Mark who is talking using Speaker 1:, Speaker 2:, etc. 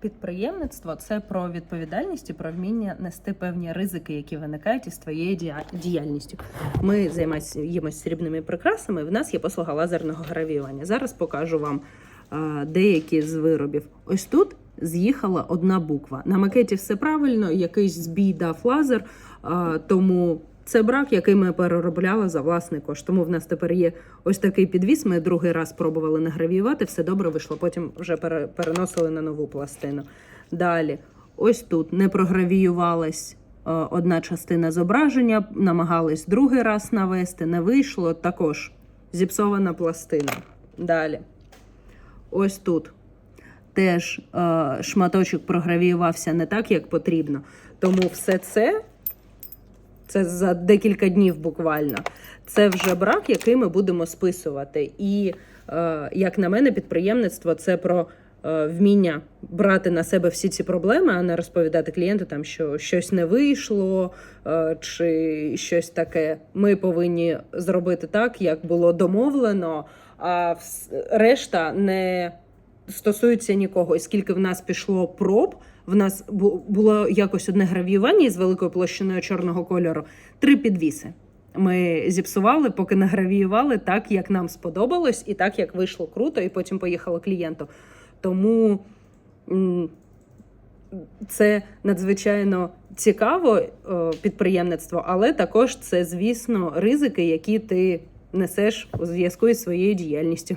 Speaker 1: Підприємництво це про відповідальність і про вміння нести певні ризики, які виникають із твоєю діяльністю. Ми займаємося срібними прикрасами. В нас є послуга лазерного гравіювання. Зараз покажу вам деякі з виробів. Ось тут з'їхала одна буква. На макеті все правильно, якийсь збій дав лазер, тому. Це брак, який ми переробляли за власний кошт. Тому в нас тепер є ось такий підвіс. Ми другий раз пробували награвіювати, все добре вийшло. Потім вже переносили на нову пластину. Далі, ось тут не програвіювалась е, одна частина зображення, намагались другий раз навести, не вийшло. Також зіпсована пластина. Далі, ось тут теж е, шматочок програвіювався не так, як потрібно. Тому все це це за декілька днів буквально. Це вже брак, який ми будемо списувати. І, е, як на мене, підприємництво це про е, вміння брати на себе всі ці проблеми, а не розповідати клієнту, там, що щось не вийшло е, чи щось таке. Ми повинні зробити так, як було домовлено, а решта не стосується нікого. І скільки в нас пішло проб, в нас було якось одне гравіювання із великою площиною чорного кольору, три підвіси. Ми зіпсували, поки награвіювали так, як нам сподобалось, і так, як вийшло круто, і потім поїхало клієнту. Тому це надзвичайно цікаво е, підприємництво, але також це, звісно, ризики, які ти несеш у зв'язку із своєю діяльністю.